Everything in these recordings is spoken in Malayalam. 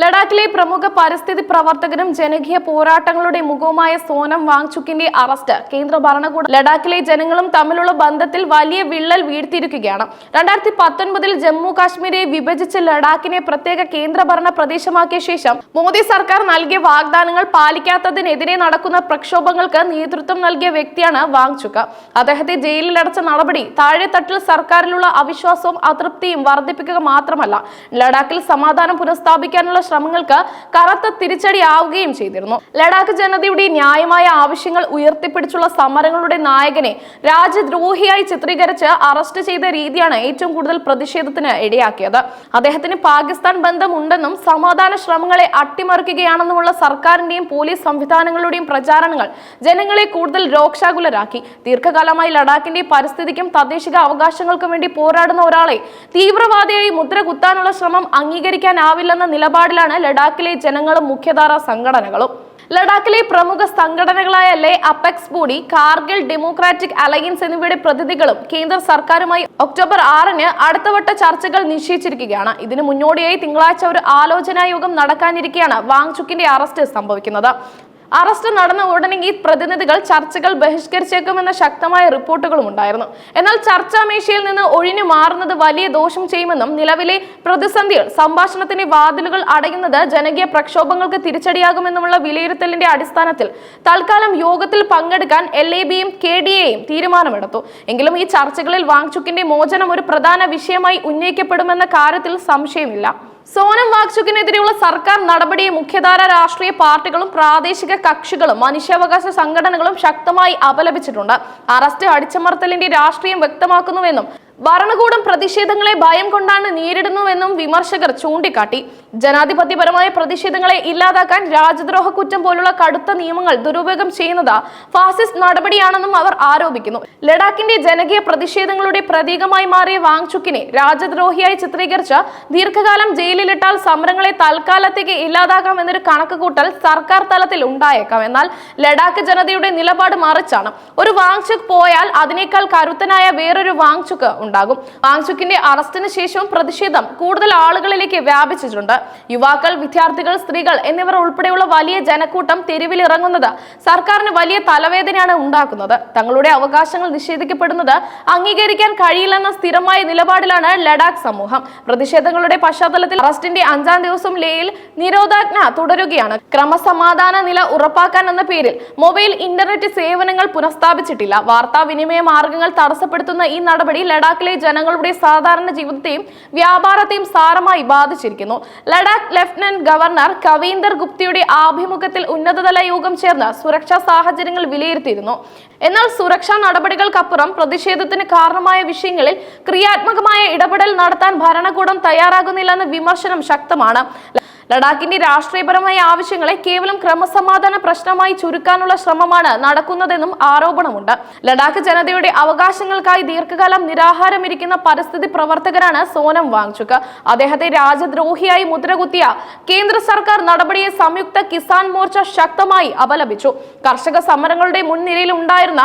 ലഡാക്കിലെ പ്രമുഖ പരിസ്ഥിതി പ്രവർത്തകനും ജനകീയ പോരാട്ടങ്ങളുടെ മുഖവുമായ സോനം വാങ്ചുക്കിന്റെ അറസ്റ്റ്. കേന്ദ്ര ഭരണകൂടം ലഡാക്കിലെ ജനങ്ങളും തമ്മിലുള്ള ബന്ധത്തിൽ വലിയ വിള്ളൽ വീഴ്ത്തിയിരിക്കുകയാണ്. രണ്ടായിരത്തി പത്തൊൻപതിൽ ജമ്മു കാശ്മീരെ വിഭജിച്ച് ലഡാക്കിനെ പ്രത്യേക കേന്ദ്രഭരണ പ്രദേശമാക്കിയ ശേഷം മോദി സർക്കാർ നൽകിയ വാഗ്ദാനങ്ങൾ പാലിക്കാത്തതിനെതിരെ നടക്കുന്ന പ്രക്ഷോഭങ്ങൾക്ക് നേതൃത്വം നൽകിയ വ്യക്തിയാണ് വാങ്ചുക്ക്. അദ്ദേഹത്തെ ജയിലിലടച്ച നടപടി താഴെത്തട്ടിൽ സർക്കാരിലുള്ള അവിശ്വാസവും അതൃപ്തിയും വർദ്ധിപ്പിക്കുക മാത്രമല്ല ലഡാക്കിൽ സമാധാനം പുനഃസ്ഥാപിക്കാനുള്ള ശ്രമങ്ങൾക്ക് കറുത്ത തിരിച്ചടിയാവുകയും ചെയ്തിരുന്നു. ലഡാക്ക് ജനതയുടെ ന്യായമായ ആവശ്യങ്ങൾ ഉയർത്തിപ്പിടിച്ചുള്ള സമരങ്ങളുടെ നായകനെ രാജ്യദ്രോഹിയായി ചിത്രീകരിച്ച് അറസ്റ്റ് ചെയ്ത രീതിയാണ് ഏറ്റവും കൂടുതൽ പ്രതിഷേധത്തിന് ഇടയാക്കിയത്. അദ്ദേഹത്തിന് പാകിസ്ഥാൻ ബന്ധമുണ്ടെന്നും സമാധാന ശ്രമങ്ങളെ അട്ടിമറിക്കുകയാണെന്നുമുള്ള സർക്കാരിന്റെയും പോലീസ് സംവിധാനങ്ങളുടെയും പ്രചാരണങ്ങൾ ജനങ്ങളെ കൂടുതൽ രോക്ഷാകുലരാക്കി. ദീർഘകാലമായി ലഡാക്കിന്റെ പരിസ്ഥിതിക്കും തദ്ദേശിക അവകാശങ്ങൾക്കും വേണ്ടി പോരാടുന്ന ഒരാളെ തീവ്രവാദിയായി മുദ്ര കുത്താനുള്ള ശ്രമം അംഗീകരിക്കാനാവില്ലെന്ന നിലപാടിലാണ് ലഡാക്കിലെ ജനങ്ങളും മുഖ്യധാര സംഘടനകളും. ലഡാക്കിലെ പ്രമുഖ സംഘടനകളായ Leh apex body Kargil democratic alliance എന്നിവയുടെ പ്രതിനിധികളും കേന്ദ്ര സർക്കാരുമായി ഒക്ടോബർ ആറിന് അടുത്തവട്ട ചർച്ചകൾ നിശ്ചയിച്ചിരിക്കുകയാണ്. ഇതിനു മുന്നോടിയായി തിങ്കളാഴ്ച ഒരു ആലോചനാ യോഗം നടക്കാനിരിക്കെയാണ് വാങ്ചുക്കിന്റെ അറസ്റ്റ് സംഭവിക്കുന്നത്. അറസ്റ്റ് നടന്ന ഉടനെ ഈ പ്രതിനിധികൾ ചർച്ചകൾ ബഹിഷ്കരിച്ചേക്കുമെന്ന ശക്തമായ റിപ്പോർട്ടുകളും ഉണ്ടായിരുന്നു. എന്നാൽ ചർച്ചാ മേശയിൽ നിന്ന് ഒഴിഞ്ഞു മാറുന്നത് വലിയ ദോഷം ചെയ്യുമെന്നും നിലവിലെ പ്രതിസന്ധികൾ സംഭാഷണത്തിന്റെ വാതിലുകൾ അടയുന്നത് ജനകീയ പ്രക്ഷോഭങ്ങൾക്ക് തിരിച്ചടിയാകുമെന്നുമുള്ള വിലയിരുത്തലിന്റെ അടിസ്ഥാനത്തിൽ തൽക്കാലം യോഗത്തിൽ പങ്കെടുക്കാൻ എൽ എ ബിയും കെ ഡി എയും തീരുമാനമെടുത്തു. എങ്കിലും ഈ ചർച്ചകളിൽ വാങ്ചുക്കിന്റെ മോചനം ഒരു പ്രധാന വിഷയമായി ഉന്നയിക്കപ്പെടുമെന്ന കാര്യത്തിൽ സംശയമില്ല. സോനം വാക്ചുക്കിനെതിരെയുള്ള സർക്കാർ നടപടിയെ മുഖ്യധാര രാഷ്ട്രീയ പാർട്ടികളും പ്രാദേശിക കക്ഷികളും മനുഷ്യാവകാശ സംഘടനകളും ശക്തമായി അപലപിച്ചിട്ടുണ്ട്. അറസ്റ്റ് അടിച്ചമർത്തലിന്റെ രാഷ്ട്രീയം വ്യക്തമാക്കുന്നുവെന്നും ഭരണകൂടം പ്രതിഷേധങ്ങളെ ഭയം കൊണ്ടാണ് നേരിടുന്നുവെന്നും വിമർശകർ ചൂണ്ടിക്കാട്ടി. ജനാധിപത്യപരമായ പ്രതിഷേധങ്ങളെ ഇല്ലാതാക്കാൻ രാജ്യദ്രോഹ കുറ്റം പോലുള്ള കടുത്ത നിയമങ്ങൾ ദുരുപയോഗം ചെയ്യുന്നത് ഫാസിസ്റ്റ് നടപടിയാണെന്നും അവർ ആരോപിക്കുന്നു. ലഡാക്കിന്റെ ജനകീയ പ്രതിഷേധങ്ങളുടെ പ്രതീകമായി മാറിയ വാങ്ചുക്കിനെ രാജ്യദ്രോഹിയായി ചിത്രീകരിച്ച് ദീർഘകാലം ജയിലിലിട്ടാൽ സമരങ്ങളെ തൽക്കാലത്തേക്ക് ഇല്ലാതാക്കാം എന്നൊരു കണക്കുകൂട്ടൽ സർക്കാർ തലത്തിൽ ഉണ്ടായേക്കാം. എന്നാൽ ലഡാക്ക് ജനതയുടെ നിലപാട് മറിച്ചാണ്. ഒരു വാങ്ചുക്ക് പോയാൽ അതിനേക്കാൾ കരുത്തനായ വേറൊരു വാങ്ചുക്ക് ഉണ്ടാകും. വാങ്ചുക്കിന്റെ അറസ്റ്റിന് ശേഷവും പ്രതിഷേധം കൂടുതൽ ആളുകളിലേക്ക് വ്യാപിച്ചിട്ടുണ്ട്. യുവാക്കൾ വിദ്യാർത്ഥികൾ സ്ത്രീകൾ എന്നിവർ ഉൾപ്പെടെയുള്ള വലിയ ജനക്കൂട്ടം തെരുവിലിറങ്ങുന്നത് സർക്കാരിന് വലിയ തലവേദനയാണ് ഉണ്ടാക്കുന്നത്. തങ്ങളുടെ അവകാശങ്ങൾ നിഷേധിക്കപ്പെടുന്നത് അംഗീകരിക്കാൻ കഴിയില്ലെന്ന സ്ഥിരമായ നിലപാടിലാണ് ലഡാക്ക് സമൂഹം. പ്രതിഷേധങ്ങളുടെ പശ്ചാത്തലത്തിൽ അറസ്റ്റിന്റെ അഞ്ചാം ദിവസം ലേയിൽ നിരോധാജ്ഞ തുടരുകയാണ്. ക്രമസമാധാന നില ഉറപ്പാക്കാൻ എന്ന പേരിൽ മൊബൈൽ ഇന്റർനെറ്റ് സേവനങ്ങൾ പുനഃസ്ഥാപിച്ചിട്ടില്ല. വാർത്താവിനിമയ മാർഗങ്ങൾ തടസ്സപ്പെടുത്തുന്ന ഈ നടപടി ലഡാക്കിലെ ജനങ്ങളുടെ സാധാരണ ജീവിതത്തെയും വ്യാപാരത്തെയും സാരമായി ബാധിച്ചിരിക്കുന്നു. ലഡാക്ക് ലഫ്റ്റനന്റ് ഗവർണർ കവീന്ദർ ഗുപ്തയുടെ ആഭിമുഖ്യത്തിൽ ഉന്നതതല യോഗം ചേർന്ന് സുരക്ഷാ സാഹചര്യങ്ങൾ വിലയിരുത്തിയിരുന്നു. എന്നാൽ സുരക്ഷാ നടപടികൾക്കപ്പുറം പ്രതിഷേധത്തിന് കാരണമായ വിഷയങ്ങളിൽ ക്രിയാത്മകമായ ഇടപെടൽ നടത്താൻ ഭരണകൂടം തയ്യാറാകുന്നില്ലെന്ന വിമർശനം ശക്തമാണ്. ലഡാക്കിന്റെ രാഷ്ട്രീയപരമായ ആവശ്യങ്ങളെ കേവലം ക്രമസമാധാന പ്രശ്നമായി ചുരുക്കാനുള്ള ശ്രമമാണ് നടക്കുന്നതെന്നും ആരോപണമുണ്ട്. ലഡാക്ക് ജനതയുടെ അവകാശങ്ങൾക്കായി ദീർഘകാലം നിരാഹാരമിരിക്കുന്ന പരിസ്ഥിതി പ്രവർത്തകരാണ് സോനം വാങ്ചുക്ക്. അദ്ദേഹത്തെ രാജ്യദ്രോഹിയായി മുദ്രകുത്തിയ കേന്ദ്ര സർക്കാർ നടപടിയെ സംയുക്ത കിസാൻ മോർച്ച ശക്തമായി അപലപിച്ചു. കർഷക സമരങ്ങളുടെ മുൻനിരയിൽ ഉണ്ടായിരുന്ന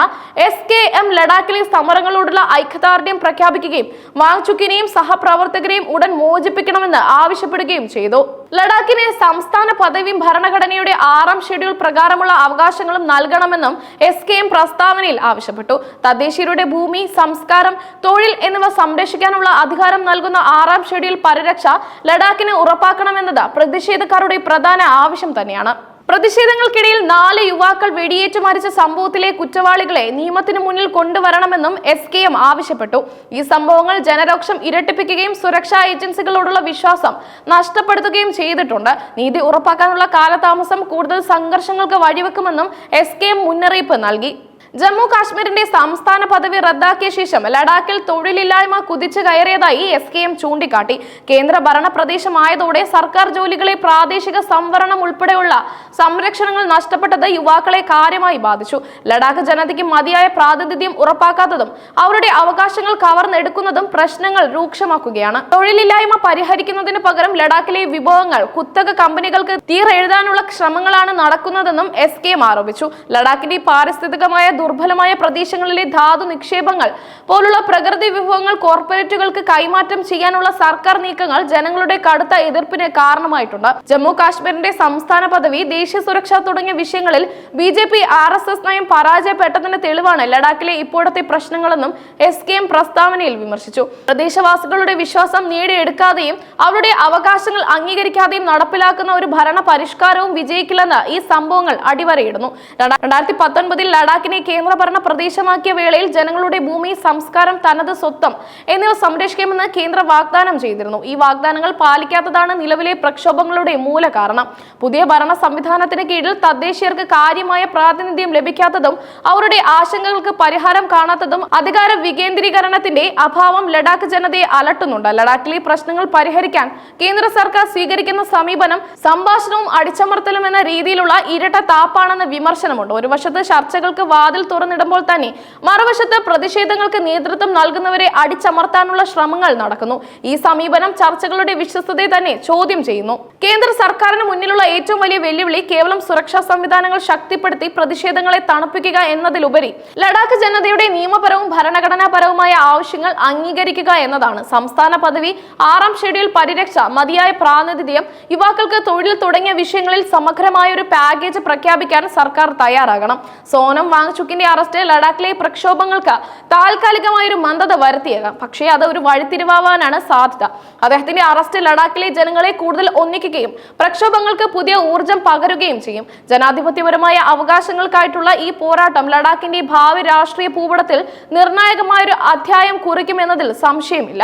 എസ് കെ എം ലഡാക്കിലെ സമരങ്ങളോടുള്ള ഐക്യദാർഢ്യം പ്രഖ്യാപിക്കുകയും വാങ്ചുക്കിനെയും സഹപ്രവർത്തകരെയും ഉടൻ മോചിപ്പിക്കണമെന്ന് ആവശ്യപ്പെടുകയും ചെയ്തു. ലഡാക്കിന് സംസ്ഥാന പദവിയും ഭരണഘടനയുടെ ആറാം ഷെഡ്യൂൾ പ്രകാരമുള്ള അവകാശങ്ങളും നൽകണമെന്നും എസ് കെ എം പ്രസ്താവനയിൽ ആവശ്യപ്പെട്ടു. തദ്ദേശീയരുടെ ഭൂമി സംസ്കാരം തൊഴിൽ എന്നിവ സംരക്ഷിക്കാനുള്ള അധികാരം നൽകുന്ന ആറാം ഷെഡ്യൂൾ പരിരക്ഷ ലഡാക്കിന് ഉറപ്പാക്കണമെന്നത് പ്രതിഷേധക്കാരുടെ പ്രധാന ആവശ്യം തന്നെയാണ്. പ്രതിഷേധങ്ങൾക്കിടയിൽ നാല് യുവാക്കൾ വെടിയേറ്റ് മരിച്ച സംഭവത്തിലെ കുറ്റവാളികളെ നിയമത്തിന് മുന്നിൽ കൊണ്ടുവരണമെന്നും എസ് കെ എം ആവശ്യപ്പെട്ടു. ഈ സംഭവങ്ങൾ ജനരോക്ഷം ഇരട്ടിപ്പിക്കുകയും സുരക്ഷാ ഏജൻസികളോടുള്ള വിശ്വാസം നഷ്ടപ്പെടുത്തുകയും ചെയ്തിട്ടുണ്ട്. നീതി ഉറപ്പാക്കാനുള്ള കാലതാമസം കൂടുതൽ സംഘർഷങ്ങൾക്ക് വഴിവെക്കുമെന്നും എസ് കെ എം മുന്നറിയിപ്പ് നൽകി. ജമ്മു കാശ്മീരിന്റെ സംസ്ഥാന പദവി റദ്ദാക്കിയ ശേഷം ലഡാക്കിൽ തൊഴിലില്ലായ്മ കുതിച്ചു കയറിയതായി എസ് കെ എം ചൂണ്ടിക്കാട്ടി. കേന്ദ്ര ഭരണ പ്രദേശമായതോടെ സർക്കാർ ജോലികളെ പ്രാദേശിക സംവരണം ഉൾപ്പെടെയുള്ള സംരക്ഷണങ്ങൾ നഷ്ടപ്പെട്ടത് യുവാക്കളെ കാര്യമായി ബാധിച്ചു. ലഡാക്ക് ജനതയ്ക്ക് മതിയായ പ്രാതിനിധ്യം ഉറപ്പാക്കാത്തതും അവരുടെ അവകാശങ്ങൾ കവർന്നെടുക്കുന്നതും പ്രശ്നങ്ങൾ രൂക്ഷമാക്കുകയാണ്. തൊഴിലില്ലായ്മ പരിഹരിക്കുന്നതിന് പകരം ലഡാക്കിലെ വിഭവങ്ങൾ കുത്തക കമ്പനികൾക്ക് തീരെഴുതാനുള്ള ശ്രമങ്ങളാണ് നടക്കുന്നതെന്നും എസ് കെ എം ആരോപിച്ചു. ലഡാക്കിന്റെ പാരിസ്ഥിതികമായ ദുർബലമായ പ്രദേശങ്ങളിലെ ധാതു നിക്ഷേപങ്ങൾ പോലുള്ള പ്രകൃതി വിഭവങ്ങൾ കോർപ്പറേറ്റുകൾക്ക് കൈമാറ്റം ചെയ്യാനുള്ള സർക്കാർ നീക്കങ്ങൾ ജനങ്ങളുടെ കടുത്ത എതിർപ്പിന് കാരണമായിട്ടുണ്ട്. ജമ്മു കാശ്മീരിന്റെ സംസ്ഥാന പദവി ദേശീയ സുരക്ഷ തുടങ്ങിയ വിഷയങ്ങളിൽ B J P R S S നയം പരാജയപ്പെട്ടതിന്റെ തെളിവാണ് ലഡാക്കിലെ ഇപ്പോഴത്തെ പ്രശ്നങ്ങളെന്നും എസ് കെ എം പ്രസ്താവനയിൽ വിമർശിച്ചു. പ്രദേശവാസികളുടെ വിശ്വാസം നേടിയെടുക്കാതെയും അവരുടെ അവകാശങ്ങൾ അംഗീകരിക്കാതെയും നടപ്പിലാക്കുന്ന ഒരു ഭരണ പരിഷ്കാരവും വിജയിക്കില്ലെന്ന് ഈ സംഭവങ്ങൾ അടിവരയിടുന്നു. രണ്ടാ- രണ്ടായിരത്തി പത്തൊൻപതിൽ ലഡാക്കിനെ കേന്ദ്രഭരണ പ്രദേശമാക്കിയ വേളയിൽ ജനങ്ങളുടെ ഭൂമി സംസ്കാരം തനത് സ്വത്തം എന്നിവ സംരക്ഷിക്കുമെന്ന് കേന്ദ്ര വാഗ്ദാനം ചെയ്തിരുന്നു. ഈ വാഗ്ദാനങ്ങൾ പാലിക്കാത്തതാണ് നിലവിലെ പ്രക്ഷോഭങ്ങളുടെ മൂല കാരണം. പുതിയ ഭരണ സംവിധാനത്തിന് കീഴിൽ തദ്ദേശീയർക്ക് കാര്യമായ പ്രാതിനിധ്യം ലഭിക്കാത്തതും അവരുടെ ആശങ്കകൾക്ക് പരിഹാരം കാണാത്തതും അധികാര വികേന്ദ്രീകരണത്തിന്റെ അഭാവം ലഡാക്ക് ജനതയെ അലട്ടുന്നുണ്ട്. ലഡാക്കിലെ പ്രശ്നങ്ങൾ പരിഹരിക്കാൻ കേന്ദ്ര സർക്കാർ സ്വീകരിക്കുന്ന സമീപനം സംഭാഷണവും അടിച്ചമർത്തലും എന്ന രീതിയിലുള്ള ഇരട്ട താപ്പാണെന്ന വിമർശനമുണ്ട്. ഒരു വശത്ത് ചർച്ചകൾക്ക് വാതിൽ തുറന്നിടുമ്പോൾ തന്നെ മറുവശത്ത് പ്രതിഷേധങ്ങൾക്ക് നേതൃത്വം നൽകുന്നവരെ അടിച്ചമർത്താനുള്ള ശ്രമങ്ങൾ നടക്കുന്നു. ഈ സമീപനം ചർച്ചകളുടെ വിശ്വസ്തതയെ തന്നെ ചോദ്യം ചെയ്യുന്നു. കേന്ദ്ര സർക്കാരിന് മുന്നിലുള്ള ഏറ്റവും വലിയ വെല്ലുവിളി കേവലം സുരക്ഷാ സംവിധാനങ്ങൾ ശക്തിപ്പെടുത്തി പ്രതിഷേധങ്ങളെ തണുപ്പിക്കുക എന്നതിലുപരി ലഡാക്ക് ജനതയുടെ നിയമപരവും ഭരണഘടനാപരവുമായ ആവശ്യങ്ങൾ അംഗീകരിക്കുക എന്നതാണ്. സംസ്ഥാന പദവി ആറാം ഷെഡ്യൂൾ പരിരക്ഷ മതിയായ പ്രാതിനിധ്യം യുവാക്കൾക്ക് തൊഴിൽ തുടങ്ങിയ വിഷയങ്ങളിൽ സമഗ്രമായ ഒരു പാക്കേജ് പ്രഖ്യാപിക്കാൻ സർക്കാർ തയ്യാറാകണം. സോനം വാങ്ചുക്കിന്റെ അറസ്റ്റ് ലഡാക്കിലെ പ്രക്ഷോഭങ്ങൾക്ക് താൽക്കാലികമായ ഒരു മന്ദത വരുത്തിയേക്കാം പക്ഷേ അത് ഒരു വഴിത്തിരിവാവാനാണ് സാധ്യത. അദ്ദേഹത്തിന്റെ അറസ്റ്റ് ലഡാക്കിലെ ജനങ്ങളെ കൂടുതൽ ഒന്നിക്കുകയും പ്രക്ഷോഭങ്ങൾക്ക് പുതിയ ഊർജം പകരുകയും ചെയ്യും. ജനാധിപത്യപരമായ അവകാശങ്ങൾക്കായിട്ടുള്ള ഈ പോരാട്ടം ലഡാക്കിന്റെ ഭാവി രാഷ്ട്രീയ ഭൂപടത്തിൽ നിർണായകമായ ഒരു അധ്യായം കുറിക്കുമെന്നതിൽ സംശയമില്ല.